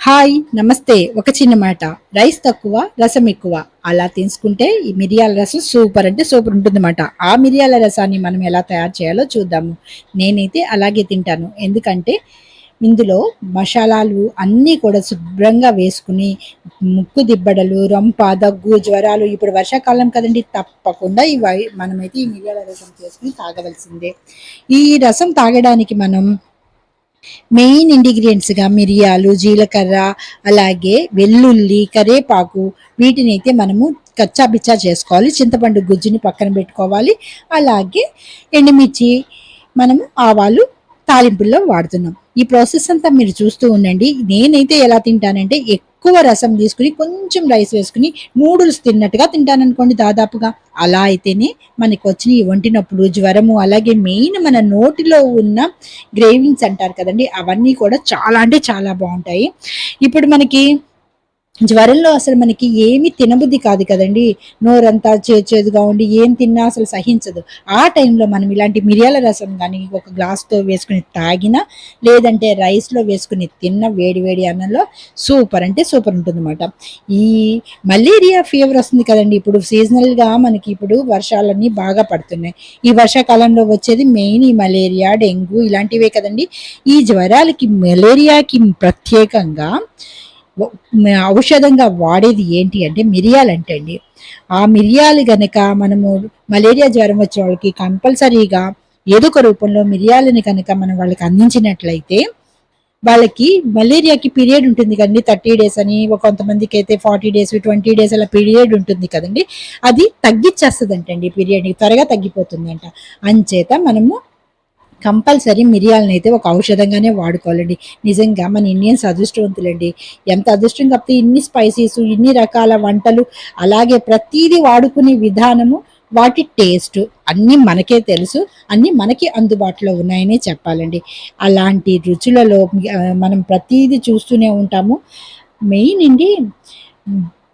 Hi నమస్తే. ఒక చిన్న మాట. రైస్ తక్కువ రసం ఎక్కువ. అలా తీసుకుంటే ఈ మిరియాల రసం సూపర్ అంటే సూపర్ ఉంటుందన్నమాట ఆ మిరియాల రసాన్ని మనం ఎలా తయారు చేయాలో చూద్దాము. నేనైతే అలాగే తింటాను. ఎందుకంటే ఇందులో మసాలాలు అన్నీ కూడా శుభ్రంగా వేసుకుని ముక్కు దిబ్బడలు రొంప దగ్గు జ్వరాలు ఇప్పుడు వర్షాకాలం కదండి తప్పకుండా ఇవి మనమైతే ఈ మిరియాల రసం చేసుకుని తాగవలసిందే. ఈ రసం తాగడానికి మనం మెయిన్ ఇంగ్రీడియంట్స్గా మిరియాలు జీలకర్ర అలాగే వెల్లుల్లి కరేపాకు వీటిని అయితే మనము కచ్చా బిచ్చా చేసుకోవాలి. చింతపండు గుజ్జుని పక్కన పెట్టుకోవాలి. అలాగే ఎండుమిర్చి మనము ఆవాలు తాలింపుల్లో వాడుతున్నాం. ఈ ప్రాసెస్ అంతా మీరు చూస్తూ ఉండండి. నేనైతే ఎలా తింటానంటే ఎక్కువ రసం తీసుకుని కొంచెం రైస్ వేసుకుని నూడిల్స్ తిన్నట్టుగా తింటాననుకోండి దాదాపుగా. అలా అయితేనే మనకు వచ్చిన ఈ ఒంటి నొప్పులు జ్వరము అలాగే మెయిన్ మన నోటిలో ఉన్న గ్రేవింగ్స్ అంటారు కదండి అవన్నీ కూడా చాలా అంటే చాలా బాగుంటాయి. ఇప్పుడు మనకి జ్వరంలో అసలు మనకి ఏమి తినబుద్ధి కాదు కదండి. నోరంతా చేదుగా ఉండి ఏం తిన్నా అసలు సహించదు. ఆ టైంలో మనం ఇలాంటి మిరియాల రసం కానీ ఒక గ్లాస్తో వేసుకుని తాగినా లేదంటే రైస్లో వేసుకుని తిన్న వేడి వేడి అన్నంలో సూపర్ అంటే సూపర్ ఉంటుందన్నమాట. ఈ మలేరియా ఫీవర్ వస్తుంది కదండి. ఇప్పుడు సీజనల్గా మనకి ఇప్పుడు వర్షాలన్నీ బాగా పడుతున్నాయి. ఈ వర్షాకాలంలో వచ్చేది మెయిన్ ఈ మలేరియా డెంగ్యూ ఇలాంటివే కదండి. ఈ జ్వరాలకి మలేరియాకి ప్రత్యేకంగా ఔషధంగా వాడేది ఏంటి అంటే మిరియాలు అంటే అండి ఆ మిరియాలు గనక మనము మలేరియా జ్వరం వచ్చే వాళ్ళకి కంపల్సరీగా ఏదో ఒక రూపంలో మిరియాలని కనుక మనం వాళ్ళకి అందించినట్లయితే వాళ్ళకి మలేరియాకి పీరియడ్ ఉంటుంది కదండి. థర్టీ డేస్ అని కొంతమందికి అయితే ఫార్టీ డేస్ ట్వంటీ డేస్ అలా పీరియడ్ ఉంటుంది కదండి. అది తగ్గిచ్చేస్తుంది అంటండి పీరియడ్కి త్వరగా తగ్గిపోతుందంట. అంచేత మనము కంపల్సరీ మిరియాలను అయితే ఒక ఔషధంగానే వాడుకోవాలండి. నిజంగా మన ఇండియన్స్ అదృష్టవంతులండి. ఎంత అదృష్టం కాకపోతే ఇన్ని స్పైసీస్ ఇన్ని రకాల వంటలు అలాగే ప్రతీది వాడుకునే విధానము వాటి టేస్ట్ అన్నీ మనకే తెలుసు. అన్నీ మనకి అందుబాటులో ఉన్నాయని చెప్పాలండి. అలాంటి రుచులలో మనం ప్రతీది చూస్తూనే ఉంటాము. మెయిన్ అండి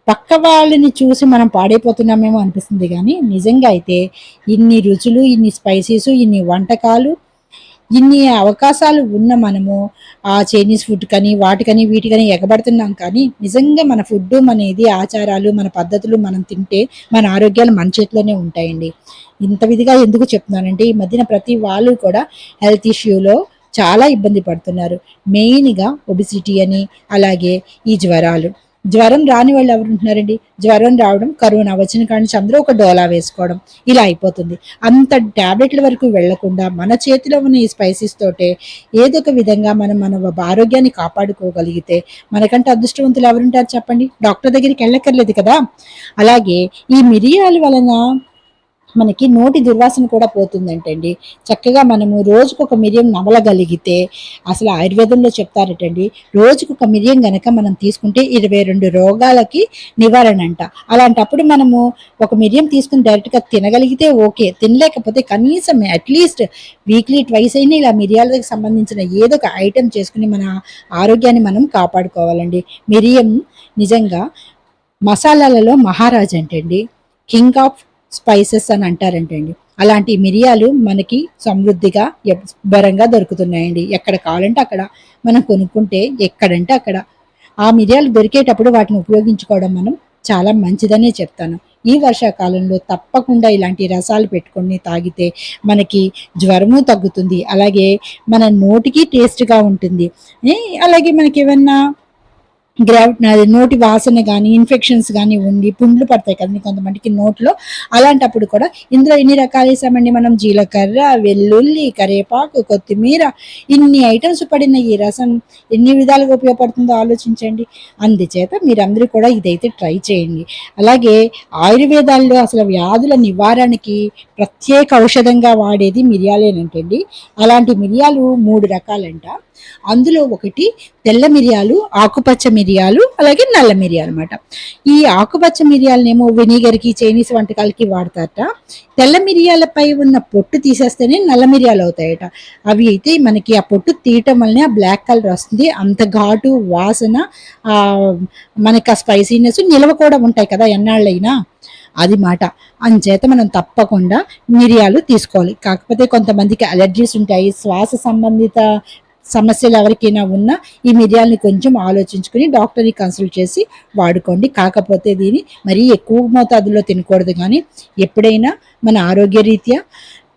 పక్క వాళ్ళని చూసి మనం పాడైపోతున్నామేమో అనిపిస్తుంది కానీ నిజంగా అయితే ఇన్ని రుచులు ఇన్ని స్పైసీస్ ఇన్ని వంటకాలు ఇన్ని అవకాశాలు ఉన్న మనము ఆ చైనీస్ ఫుడ్ కానీ వాటికని వీటికని ఎగబడుతున్నాం కానీ నిజంగా మన ఫుడ్ అనేది ఆచారాలు మన పద్ధతులు మనం తింటే మన ఆరోగ్యాలు మన చేతిలోనే ఉంటాయండి. ఇంత విధిగా ఎందుకు చెప్తున్నానంటే ఈ మధ్యన ప్రతి వాళ్ళు కూడా హెల్త్ ఇష్యూలో చాలా ఇబ్బంది పడుతున్నారు. మెయిన్గా ఒబిసిటీ అని అలాగే ఈ జ్వరాలు. జ్వరం రాని వాళ్ళు ఎవరు ఉంటున్నారండి? జ్వరం రావడం కరోనా వచ్చిన కానీ అందరూ ఒక డోలా వేసుకోవడం. ఇలా అయిపోతుంది. అంత ట్యాబ్లెట్ల వరకు వెళ్ళకుండా మన చేతిలో ఉన్న ఈ స్పైసెస్ తోటే ఏదో ఒక విధంగా మనం మన ఆరోగ్యాన్ని కాపాడుకోగలిగితే మనకంటే అదృష్టవంతులు ఎవరుంటారు చెప్పండి? డాక్టర్ దగ్గరికి వెళ్ళక్కర్లేదు కదా? అలాగే ఈ మిరియాల వలన మనకి నోటి దుర్వాసన కూడా పోతుందంటండి. చక్కగా మనము రోజుకు ఒక మిరియం నమలగలిగితే అసలు ఆయుర్వేదంలో చెప్తారటండి రోజుకు ఒక మిరియం గనక మనం తీసుకుంటే ఇరవై రెండు రోగాలకి నివారణ అంట అలాంటప్పుడు మనము ఒక మిరియం తీసుకుని డైరెక్ట్గా తినగలిగితే ఓకే తినలేకపోతే కనీసం అట్లీస్ట్ వీక్లీ ట్వైస్ అయినా ఇలా మిరియాలకు సంబంధించిన ఏదో ఒక ఐటెం చేసుకుని మన ఆరోగ్యాన్ని మనం కాపాడుకోవాలండి. మిరియం నిజంగా మసాలాలలో మహారాజ్ అంటండి కింగ్ ఆఫ్ స్పైసెస్ అని అంటారంటండి. అలాంటి మిరియాలు మనకి సమృద్ధిగా బరంగా దొరుకుతున్నాయండి. ఎక్కడ కావాలంటే అక్కడ మనం కొనుక్కుంటే ఎక్కడంటే అక్కడ. ఆ మిరియాలు దొరికేటప్పుడు వాటిని ఉపయోగించుకోవడం మనం చాలా మంచిదనే చెప్తాను. ఈ వర్షాకాలంలో తప్పకుండా ఇలాంటి రసాలు పెట్టుకొని తాగితే మనకి జ్వరము తగ్గుతుంది. అలాగే మన నోటికి టేస్ట్గా ఉంటుంది. అలాగే మనకి ఏమన్నా గ్రావి నోటి వాసన కానీ ఇన్ఫెక్షన్స్ కానీ ఉండి పుండ్లు పడతాయి కదండి కొంతమందికి నోట్లో. అలాంటప్పుడు కూడా ఇందులో ఎన్ని రకాలు వేసామండి మనం? జీలకర్ర వెల్లుల్లి కరివేపాకు కొత్తిమీర. ఇన్ని ఐటమ్స్ పడిన ఈ రసం ఎన్ని విధాలుగా ఉపయోగపడుతుందో ఆలోచించండి. అందుచేత మీరందరూ కూడా ఇదైతే ట్రై చేయండి. అలాగే ఆయుర్వేదాల్లో అసలు వ్యాధుల నివారణకి ప్రత్యేక ఔషధంగా వాడేది మిరియాలేనంటండి. అలాంటి మిరియాలు మూడు రకాలంట. అందులో ఒకటి తెల్ల మిరియాలు ఆకుపచ్చ మిరియాలు అలాగే నల్ల మిరియాలు అనమాట ఈ ఆకుపచ్చ మిరియాలనేమో వెనిగర్కి చైనీస్ వంటకాలకి వాడతారట. తెల్ల మిరియాలపై ఉన్న పొట్టు తీసేస్తేనే నల్ల మిరియాలు అవుతాయట. అవి అయితే మనకి ఆ పొట్టు తీయటం వల్లనే ఆ బ్లాక్ కలర్ వస్తుంది. అంత ఘాటు వాసన మనకి ఆ స్పైసీనెస్ నిల్వ కూడా ఉంటాయి కదా ఎన్నాళ్ళైనా. అది మాట. అంచేత మనం తప్పకుండా మిరియాలు తీసుకోవాలి. కాకపోతే కొంతమందికి అలర్జీస్ ఉంటాయి. శ్వాస సంబంధిత సమస్యలు ఎవరికైనా ఉన్నా ఈ మిరియాలని కొంచెం ఆలోచించుకుని డాక్టర్ని కన్సల్ట్ చేసి వాడుకోండి. కాకపోతే దీన్ని మరీ ఎక్కువ మోతాదులో తినకూడదు. కానీ ఎప్పుడైనా మన ఆరోగ్య రీత్యా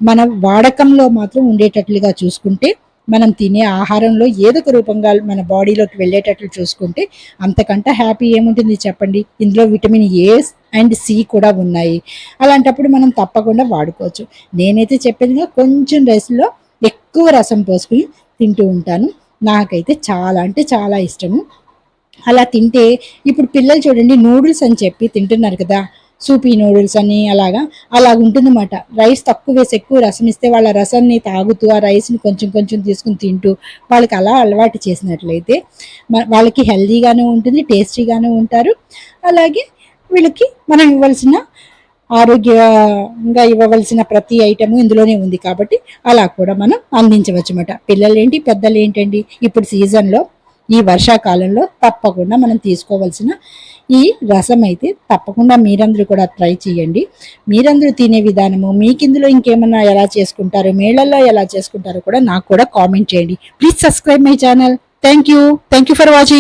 మన వాడకంలో మాత్రం ఉండేటట్లుగా చూసుకుంటే మనం తినే ఆహారంలో ఏదో ఒక రూపంగా మన బాడీలోకి వెళ్ళేటట్లు చూసుకుంటే అంతకంటే హ్యాపీ ఏముంటుంది చెప్పండి? ఇందులో విటమిన్ ఏ అండ్ సి కూడా ఉన్నాయి. అలాంటప్పుడు మనం తప్పకుండా వాడుకోవచ్చు. నేనైతే చెప్పేదిగా కొంచెం రైస్లో ఎక్కువ రసం పోసుకుని తింటూ ఉంటాను. నాకైతే చాలా అంటే చాలా ఇష్టము. అలా తింటే ఇప్పుడు పిల్లలు చూడండి నూడిల్స్ అని చెప్పి తింటున్నారు కదా. సూపీ నూడిల్స్ అని అలాగా. అలా ఉంటుందన్నమాట. రైస్ తక్కువ వేసి ఎక్కువ రసం ఇస్తే వాళ్ళ రసాన్ని తాగుతూ ఆ రైస్ని కొంచెం కొంచెం తీసుకుని తింటూ వాళ్ళకి అలా అలవాటు చేసినట్లయితే వాళ్ళకి హెల్దీగానే ఉంటుంది టేస్టీగానే ఉంటారు. అలాగే వీళ్ళకి మనం ఇవ్వాల్సిన ఆరోగ్యంగా ఇవ్వవలసిన ప్రతి ఐటము ఇందులోనే ఉంది కాబట్టి అలా కూడా మనం అందించవచ్చు అన్నమాట పిల్లలేంటి పెద్దలు ఏంటండి ఇప్పుడు సీజన్లో ఈ వర్షాకాలంలో తప్పకుండా మనం తీసుకోవాల్సిన ఈ రసం అయితే తప్పకుండా మీరందరూ కూడా ట్రై చేయండి. మీరందరూ తినే విధానము మీకు ఇందులో ఇంకేమన్నా ఎలా చేసుకుంటారో మేళల్లో ఎలా చేసుకుంటారో కూడా నాకు కూడా కామెంట్ చేయండి. Please subscribe my channel. Thank you thank you for watching.